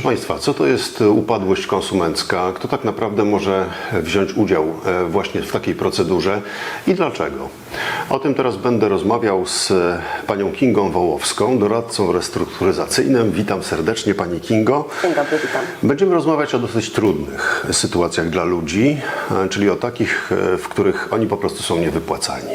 Proszę Państwa, co to jest upadłość konsumencka? Kto tak naprawdę może wziąć udział e, właśnie w takiej procedurze i dlaczego? O tym teraz będę rozmawiał z panią Kingą Wołowską, doradcą restrukturyzacyjnym. Witam serdecznie Pani Kingo. Dzień dobry, witam. Będziemy rozmawiać o dosyć trudnych sytuacjach dla ludzi, e, czyli o takich, e, w których oni po prostu są niewypłacalni.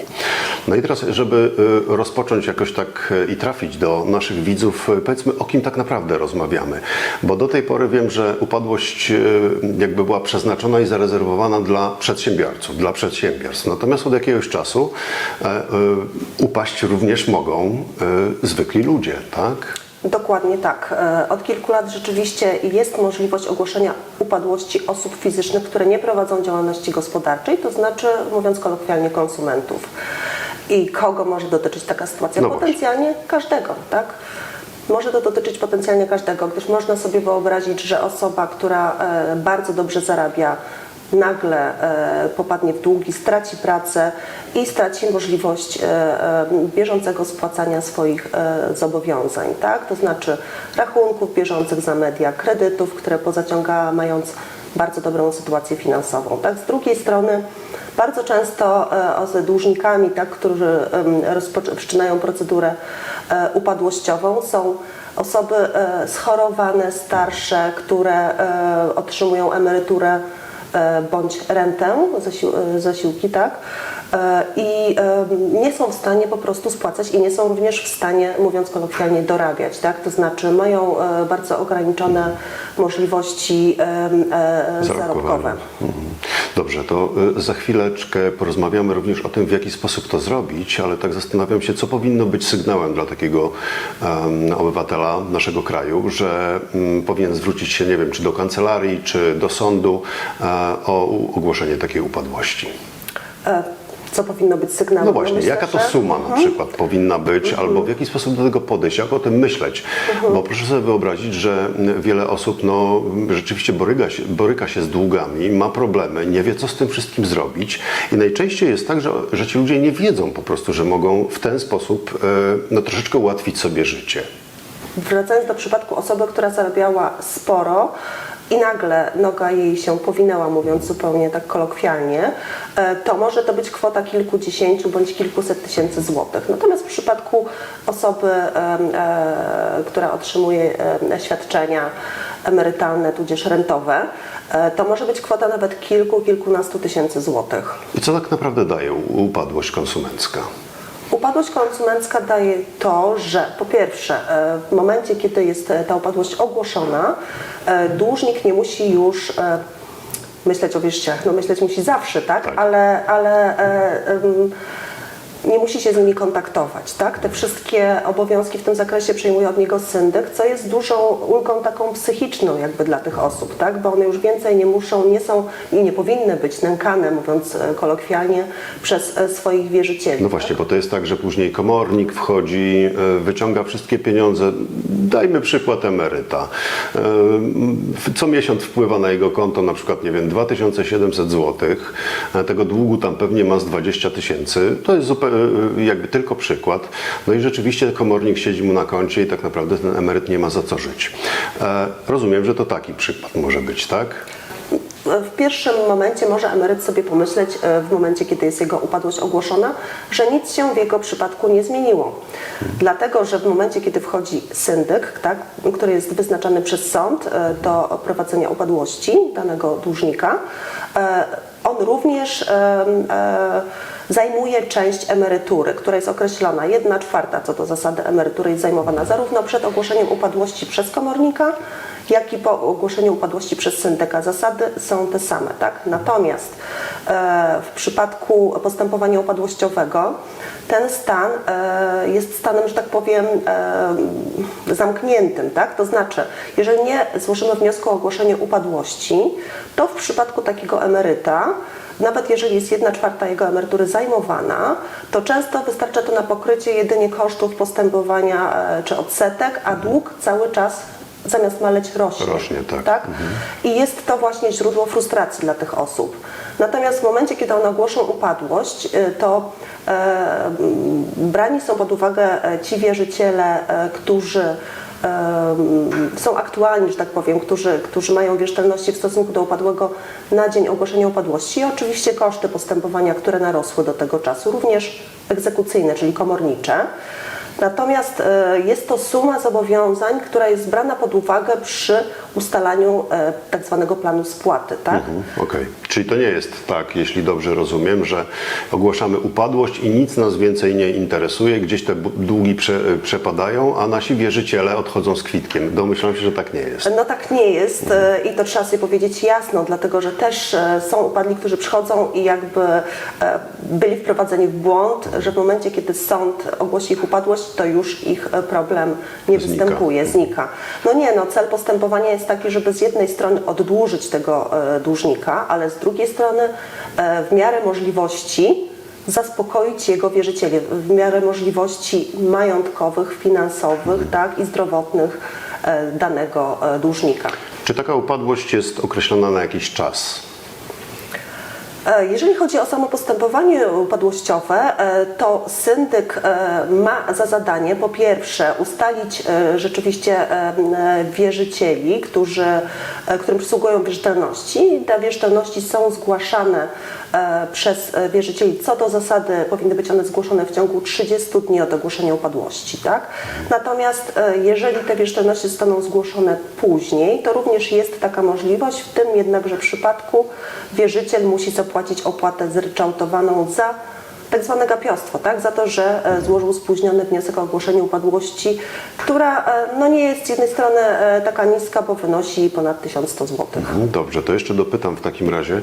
No i teraz, żeby e, rozpocząć jakoś tak e, i trafić do naszych widzów, e, powiedzmy o kim tak naprawdę rozmawiamy. Bo do tej pory wiem, że upadłość e, jakby była przeznaczona i zarezerwowana dla przedsiębiorców, dla przedsiębiorstw. Natomiast od jakiegoś czasu e, e, upaść również mogą e, zwykli ludzie, tak? Dokładnie tak. E, Od kilku lat rzeczywiście jest możliwość ogłoszenia upadłości osób fizycznych, które nie prowadzą działalności gospodarczej, to znaczy, mówiąc kolokwialnie, konsumentów. I kogo może dotyczyć taka sytuacja? No właśnie. Potencjalnie każdego, tak? Może to dotyczyć potencjalnie każdego, gdyż można sobie wyobrazić, że osoba, która e, bardzo dobrze zarabia, nagle e, popadnie w długi, straci pracę i straci możliwość e, e, bieżącego spłacania swoich zobowiązań, tak? To znaczy rachunków bieżących za media, kredytów, które pozaciągała mając bardzo dobrą sytuację finansową. Tak? Z drugiej strony bardzo często z dłużnikami, tak, którzy em, rozpoczy- wszczynają procedurę upadłościową są osoby schorowane, starsze, które otrzymują emeryturę bądź rentę, zasił, e, zasiłki, tak? E, I e, nie są w stanie po prostu spłacać i nie są również w stanie, mówiąc kolokwialnie, dorabiać, tak? To znaczy mają e, bardzo ograniczone możliwości zarobkowe. Mhm. Dobrze, to za chwileczkę porozmawiamy również o tym, w jaki sposób to zrobić, ale tak zastanawiam się, co powinno być sygnałem dla takiego em, obywatela naszego kraju, że mm, powinien zwrócić się, nie wiem, czy do kancelarii, czy do sądu e, o ogłoszenie takiej upadłości. E, Co powinno być sygnałem? No właśnie, myślę, jaka to że- suma na przykład powinna być, albo w jaki sposób do tego podejść, jak o tym myśleć? Bo proszę sobie wyobrazić, że wiele osób no, rzeczywiście boryka się, boryka się z długami, ma problemy, nie wie co z tym wszystkim zrobić i najczęściej jest tak, że, że ci ludzie nie wiedzą po prostu, że mogą w ten sposób e, no, troszeczkę ułatwić sobie życie. Wracając do przypadku osoby, która zarabiała sporo i nagle noga jej się powinęła, mówiąc zupełnie tak kolokwialnie, e, to może to być kwota kilkudziesięciu bądź kilkuset tysięcy złotych. Natomiast w przypadku osoby, e, która otrzymuje świadczenia emerytalne tudzież rentowe, e, to może być kwota nawet kilku, kilkunastu tysięcy złotych. I co tak naprawdę daje upadłość konsumencka? Upadłość konsumencka daje to, że po pierwsze, e, w momencie, kiedy jest e, ta upadłość ogłoszona, e, dłużnik nie musi już e, myśleć o wieszciach. No myśleć musi zawsze, tak? Tak. Ale, ale e, em, nie musi się z nimi kontaktować, tak? Te wszystkie obowiązki w tym zakresie przejmuje od niego syndyk, co jest dużą ulgą taką psychiczną jakby dla tych osób, tak? Bo one już więcej nie muszą, nie są i nie powinny być nękane, mówiąc e, kolokwialnie, przez e, swoich wierzycieli. No właśnie, bo to jest tak, że później komornik wchodzi, e, wyciąga wszystkie pieniądze. Dajmy przykład emeryta. Co miesiąc wpływa na jego konto na przykład, nie wiem, 2700 zł. Tego długu tam pewnie ma z 20 tysięcy. To jest zupełnie jakby tylko przykład. No i rzeczywiście komornik siedzi mu na koncie i tak naprawdę ten emeryt nie ma za co żyć. E, Rozumiem, że to taki przykład może być, tak? W pierwszym momencie może emeryt sobie pomyśleć, e, w momencie kiedy jest jego upadłość ogłoszona, że nic się w jego przypadku nie zmieniło. Dlatego, że w momencie kiedy wchodzi syndyk, tak, który jest wyznaczany przez sąd e, do prowadzenia upadłości danego dłużnika, on również zajmuje część emerytury, która jest określona. Jedna czwarta co do zasady emerytury jest zajmowana zarówno przed ogłoszeniem upadłości przez komornika, jak i po ogłoszeniu upadłości przez syndyka. Zasady są te same, tak? Natomiast e, w przypadku postępowania upadłościowego ten stan e, jest stanem, że tak powiem, e, zamkniętym, tak? To znaczy, jeżeli nie złożymy wniosku o ogłoszenie upadłości, to w przypadku takiego emeryta nawet jeżeli jest jedna czwarta jego emerytury zajmowana, to często wystarcza to na pokrycie jedynie kosztów postępowania e, czy odsetek, a dług cały czas zamiast maleć rośnie. Rośnie, tak. I jest to właśnie źródło frustracji dla tych osób. Natomiast w momencie, kiedy one ogłoszą upadłość, y, to e, brani są pod uwagę e, ci wierzyciele, e, którzy są aktualni, że tak powiem, którzy, którzy mają wierzytelności w stosunku do upadłego na dzień ogłoszenia upadłości i oczywiście koszty postępowania, które narosły do tego czasu, również egzekucyjne, czyli komornicze. Natomiast e, jest to suma zobowiązań, która jest brana pod uwagę przy ustalaniu e, tak zwanego planu spłaty. Tak? Mhm, Okej. Czyli to nie jest tak, jeśli dobrze rozumiem, że ogłaszamy upadłość i nic nas więcej nie interesuje, gdzieś te długi prze, przepadają, a nasi wierzyciele odchodzą z kwitkiem. Domyślam się, że tak nie jest. No tak nie jest e, i to trzeba sobie powiedzieć jasno, dlatego że też e, są upadli, którzy przychodzą i jakby e, byli wprowadzeni w błąd, że w momencie, kiedy sąd ogłosi ich upadłość, to już ich e, problem nie Znika. występuje, znika. No nie, no cel postępowania jest taki, żeby z jednej strony oddłużyć tego e, dłużnika, ale z drugiej strony e, w miarę możliwości zaspokoić jego wierzycieli, w miarę możliwości majątkowych, finansowych tak, i zdrowotnych danego dłużnika. Czy taka upadłość jest określona na jakiś czas? E, Jeżeli chodzi o samo postępowanie upadłościowe, e, to syndyk e, ma za zadanie po pierwsze ustalić rzeczywiście wierzycieli, którzy, którym przysługują wierzytelności. Te wierzytelności są zgłaszane przez e, wierzycieli. Co do zasady powinny być one zgłoszone w ciągu 30 dni od ogłoszenia upadłości. Tak? Natomiast e, jeżeli te wierzytelności zostaną zgłoszone później, to również jest taka możliwość, w tym jednakże przypadku wierzyciel musi zapłacić opłatę zryczałtowaną za tak zwane gapiostwo, tak? za to, że e, złożył spóźniony wniosek o ogłoszenie upadłości, która e, no, nie jest z jednej strony e, taka niska, bo wynosi ponad 1100 zł. Mhm, Dobrze, to jeszcze dopytam w takim razie,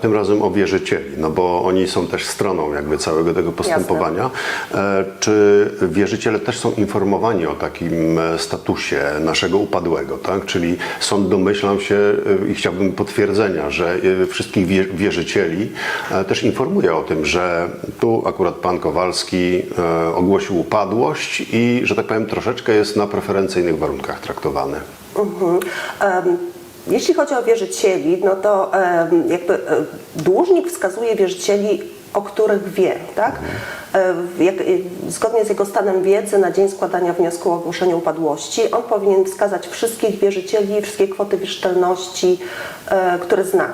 tym razem o wierzycieli, no bo oni są też stroną jakby całego tego postępowania. E, czy wierzyciele też są informowani o takim statusie naszego upadłego, tak? Czyli sąd domyślam się i chciałbym potwierdzenia, że wszystkich wie, wierzycieli też informuje o tym, że tu akurat pan Kowalski e, ogłosił upadłość i, że tak powiem, troszeczkę jest na preferencyjnych warunkach traktowany. Mhm. Em, Jeśli chodzi o wierzycieli, no to jakby e, dłużnik wskazuje wierzycieli, o których wie, tak? E, Jak, zgodnie z jego stanem wiedzy na dzień składania wniosku o ogłoszenie upadłości, on powinien wskazać wszystkich wierzycieli, wszystkie kwoty wierzytelności, które zna.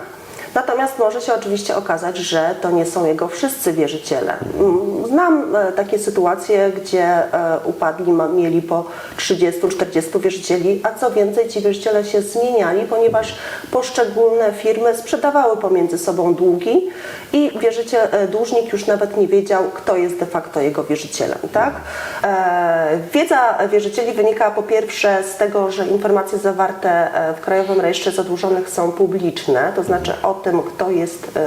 Natomiast może się oczywiście okazać, że to nie są jego wszyscy wierzyciele. Mm, Znam e, takie sytuacje, gdzie e, upadli mieli po 30-40 wierzycieli, a co więcej ci wierzyciele się zmieniali, ponieważ poszczególne firmy sprzedawały pomiędzy sobą długi i wierzyciel, e, dłużnik już nawet nie wiedział, kto jest de facto jego wierzycielem. Tak? E, Wiedza wierzycieli wynika po pierwsze z tego, że informacje zawarte e, w Krajowym Rejestrze Zadłużonych są publiczne, to znaczy o tym, kto jest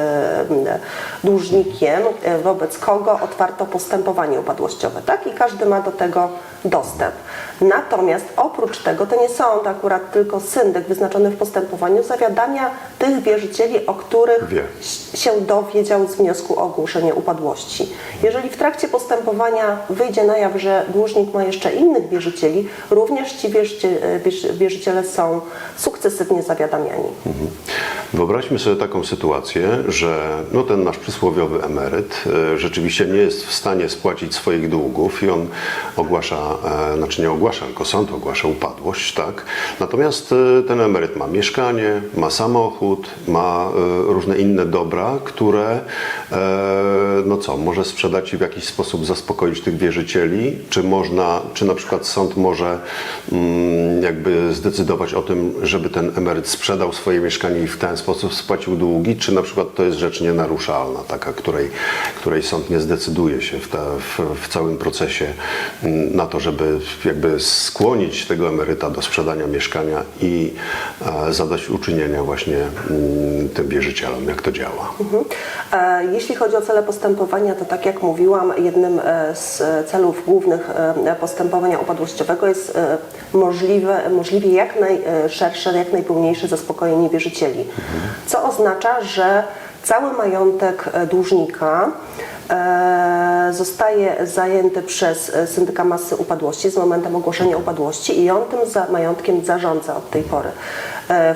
dłużnikiem, wobec kogo otwarto postępowanie upadłościowe. Tak? I każdy ma do tego dostęp. Natomiast oprócz tego to nie sąd akurat, tylko syndyk wyznaczony w postępowaniu zawiadamia tych wierzycieli, o których Wie. się dowiedział z wniosku o ogłoszenie upadłości. Jeżeli w trakcie postępowania wyjdzie na jaw, że dłużnik ma jeszcze innych wierzycieli, również ci wierzyciele, wierzyciele są sukcesywnie zawiadamiani. Wyobraźmy sobie taką sytuację, że no ten nasz przysłowiowy emeryt e, rzeczywiście nie jest w stanie spłacić swoich długów i on ogłasza, e, znaczy nie ogłasza, tylko sąd ogłasza upadłość, tak? Natomiast e, ten emeryt ma mieszkanie, ma samochód, ma różne inne dobra, które no co, może sprzedać i w jakiś sposób zaspokoić tych wierzycieli? Czy można, czy na przykład sąd może mm, jakby zdecydować o tym, żeby ten emeryt sprzedał swoje mieszkanie i w ten sposób spłacił długi, czy na przykład to jest rzecz nienaruszalna, taka, której, której sąd nie zdecyduje się w, ta, w, w całym procesie mm, na to, żeby jakby skłonić tego emeryta do sprzedania mieszkania i e, zadać uczynienia właśnie mm, tym wierzycielom, jak to działa. Mhm. E, Jeśli chodzi o cele postępowania, to tak jak mówiłam, jednym e, z celów głównych e, postępowania upadłościowego jest możliwe, możliwie jak najszersze, jak najpełniejsze zaspokojenie wierzycieli. Co oznacza, że cały majątek e, dłużnika e, zostaje zajęty przez e, syndyka masy upadłości z momentem ogłoszenia upadłości i on tym majątkiem zarządza od tej pory.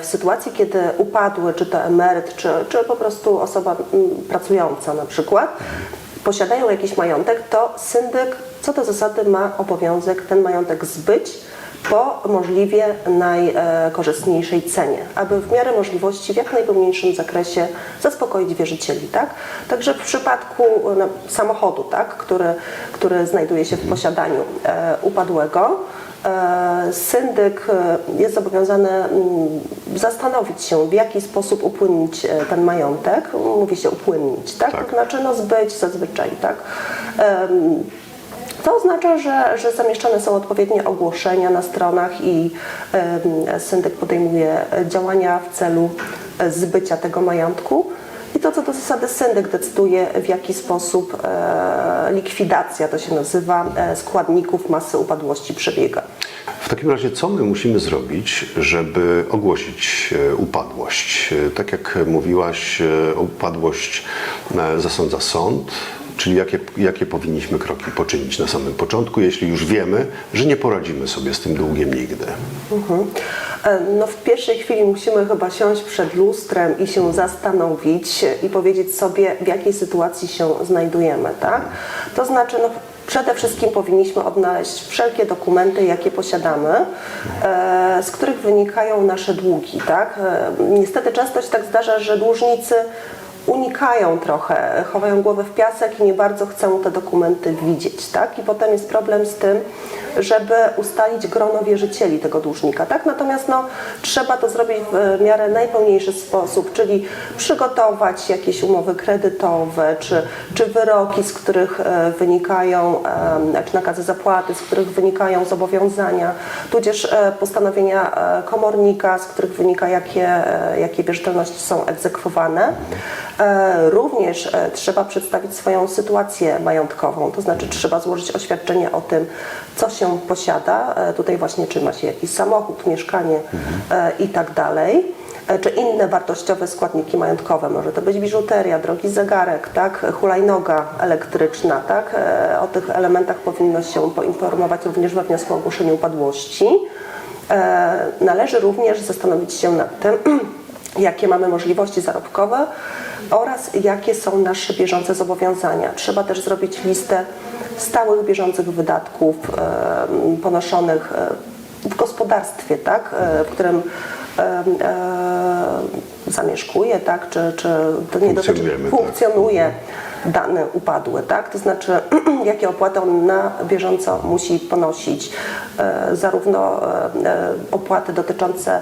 W sytuacji, kiedy upadły, czy to emeryt, czy, czy po prostu osoba mm, pracująca na przykład, posiadają jakiś majątek, to syndyk co do zasady ma obowiązek ten majątek zbyć, po możliwie najkorzystniejszej cenie, aby w miarę możliwości w jak najpełniejszym zakresie zaspokoić wierzycieli. Tak? Także w przypadku no, samochodu, tak, który, który znajduje się w posiadaniu e, upadłego, e, syndyk e, jest zobowiązany mm, zastanowić się, w jaki sposób upłynnić ten majątek. Mówi się upłynnić, tak? Tak. To znaczy no, zbyć zazwyczaj, tak? To oznacza, że, że zamieszczane są odpowiednie ogłoszenia na stronach i syndyk podejmuje działania w celu e, zbycia tego majątku. I to, co do zasady syndyk decyduje, w jaki sposób e, likwidacja, to się nazywa, e, składników masy upadłości przebiega. W takim razie, co my musimy zrobić, żeby ogłosić e, upadłość? E, Tak jak mówiłaś, upadłość zasądza sąd, czyli jakie, jakie powinniśmy kroki poczynić na samym początku, jeśli już wiemy, że nie poradzimy sobie z tym długiem nigdy. E, No w pierwszej chwili musimy chyba siąść przed lustrem i się zastanowić i powiedzieć sobie, w jakiej sytuacji się znajdujemy, tak? To znaczy, no, przede wszystkim powinniśmy odnaleźć wszelkie dokumenty, jakie posiadamy, e, z których wynikają nasze długi, tak? E, niestety często się tak zdarza, że dłużnicy unikają trochę, chowają głowę w piasek i nie bardzo chcą te dokumenty widzieć, tak? I potem jest problem z tym, żeby ustalić grono wierzycieli tego dłużnika, tak? Natomiast no, trzeba to zrobić w miarę najpełniejszy sposób, czyli przygotować jakieś umowy kredytowe, czy, czy wyroki, z których e, wynikają, e, czy nakazy zapłaty, z których wynikają zobowiązania, tudzież e, postanowienia e, komornika, z których wynika, jakie, e, jakie wierzytelności są egzekwowane. E, Również e, trzeba przedstawić swoją sytuację majątkową, to znaczy trzeba złożyć oświadczenie o tym, co się posiada, e, tutaj właśnie czy ma się jakiś samochód, mieszkanie e, i tak dalej, czy inne wartościowe składniki majątkowe, może to być biżuteria, drogi zegarek, tak, hulajnoga elektryczna, tak, o tych elementach powinno się poinformować również we wniosku o ogłoszenie upadłości. Należy również zastanowić się nad tym, jakie mamy możliwości zarobkowe oraz jakie są nasze bieżące zobowiązania. Trzeba też zrobić listę stałych bieżących wydatków e, ponoszonych e, w gospodarstwie, tak, e, w którym zamieszkuje, tak, czy, czy to nie dotyczy, tak. funkcjonuje dany upadły, tak? To znaczy, jakie opłaty on na bieżąco musi ponosić, zarówno opłaty dotyczące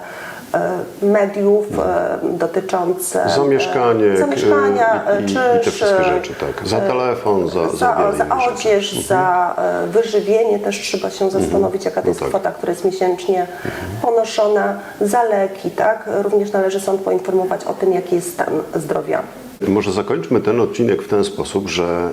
mediów, e, dotyczące e, Zamieszkanie, zamieszkania i, i, czy i te wszystkie rzeczy, tak. Za telefon, za, za, za, za rzeczy. odzież, za e, wyżywienie też trzeba się zastanowić, jaka to No jest tak. kwota, która jest miesięcznie ponoszona, za leki, tak? Również należy sąd poinformować o tym, jaki jest stan zdrowia. Może zakończmy ten odcinek w ten sposób, że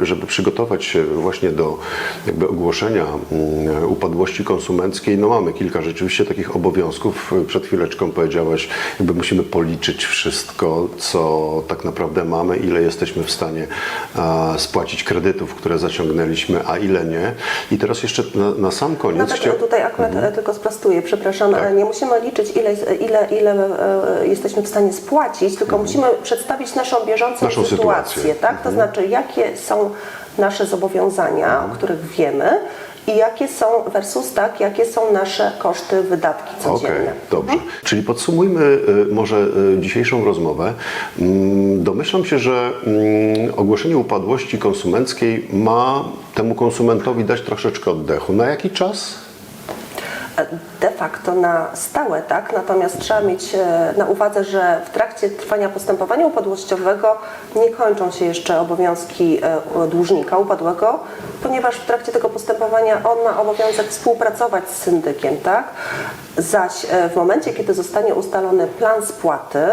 e, żeby przygotować się właśnie do jakby ogłoszenia mm, upadłości konsumenckiej, no mamy kilka rzeczywiście takich obowiązków. Przed chwileczką powiedziałaś, jakby musimy policzyć wszystko, co tak naprawdę mamy, ile jesteśmy w stanie spłacić kredytów, które zaciągnęliśmy, a ile nie. I teraz jeszcze na, na sam koniec Nawet chcia- tutaj akurat e, tylko sprostuję, przepraszam, Tak. e, nie musimy liczyć ile, ile, ile e, jesteśmy w stanie spłacić, tylko musimy przedstawić naszą bieżącą Mhm. Naszą sytuację, sytuację. Mhm. tak? To znaczy jakie są nasze zobowiązania, o których wiemy i jakie są versus tak, jakie są nasze koszty, wydatki Okej, codzienne. dobrze. Czyli podsumujmy y, może y, dzisiejszą rozmowę. Mm, Domyślam się, że mm, ogłoszenie upadłości konsumenckiej ma temu konsumentowi dać troszeczkę oddechu. Na jaki czas? De facto na stałe, tak? Natomiast trzeba mieć e, na uwadze, że w trakcie trwania postępowania upadłościowego nie kończą się jeszcze obowiązki e, dłużnika upadłego, ponieważ w trakcie tego postępowania on ma obowiązek współpracować z syndykiem, tak? Zaś e, w momencie, kiedy zostanie ustalony plan spłaty,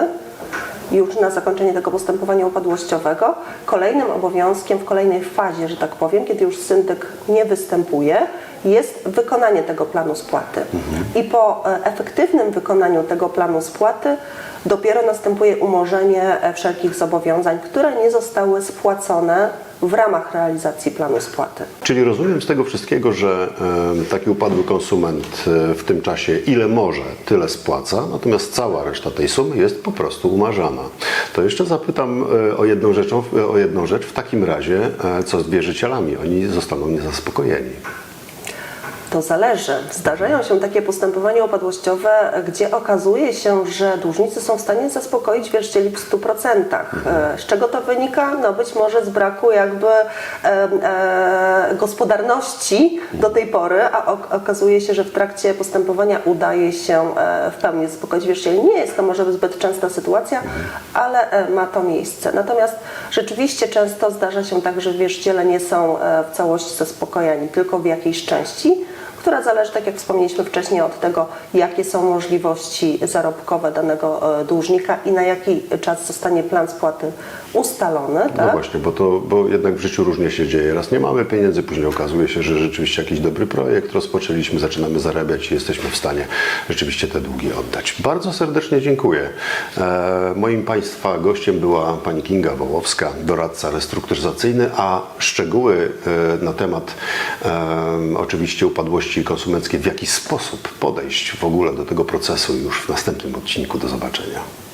już na zakończenie tego postępowania upadłościowego. Kolejnym obowiązkiem w kolejnej fazie, że tak powiem, kiedy już syndyk nie występuje, jest wykonanie tego planu spłaty. I po e, efektywnym wykonaniu tego planu spłaty dopiero następuje umorzenie e, wszelkich zobowiązań, które nie zostały spłacone w ramach realizacji planu spłaty. Czyli rozumiem z tego wszystkiego, że taki upadły konsument e, w tym czasie ile może, tyle spłaca, natomiast cała reszta tej sumy jest po prostu umarzana. To jeszcze zapytam o jedną, rzeczą, o jedną rzecz. W takim razie, co z wierzycielami? Oni zostaną niezaspokojeni. To zależy. Zdarzają się takie postępowania upadłościowe, gdzie okazuje się, że dłużnicy są w stanie zaspokoić wierzycieli w 100%. E, Z czego to wynika? No być może z braku jakby e, e, gospodarności do tej pory, a ok- okazuje się, że w trakcie postępowania udaje się e, w pełni zaspokoić wierzycieli. Nie jest to może zbyt częsta sytuacja, ale e, ma to miejsce. Natomiast rzeczywiście często zdarza się tak, że wierzyciele nie są w całości zaspokojeni, tylko w jakiejś części która zależy, tak jak wspomnieliśmy wcześniej, od tego, jakie są możliwości zarobkowe danego e, dłużnika i na jaki czas zostanie plan spłaty ustalony. No Tak? właśnie, bo, to, bo jednak w życiu różnie się dzieje. Raz nie mamy pieniędzy, później okazuje się, że rzeczywiście jakiś dobry projekt rozpoczęliśmy, zaczynamy zarabiać i jesteśmy w stanie rzeczywiście te długi oddać. Bardzo serdecznie dziękuję. E, moim Państwa gościem była pani Kinga Wołowska, doradca restrukturyzacyjny, a szczegóły e, na temat e, oczywiście upadłości konsumenckiej, w jaki sposób podejść w ogóle do tego procesu już w następnym odcinku. Do zobaczenia.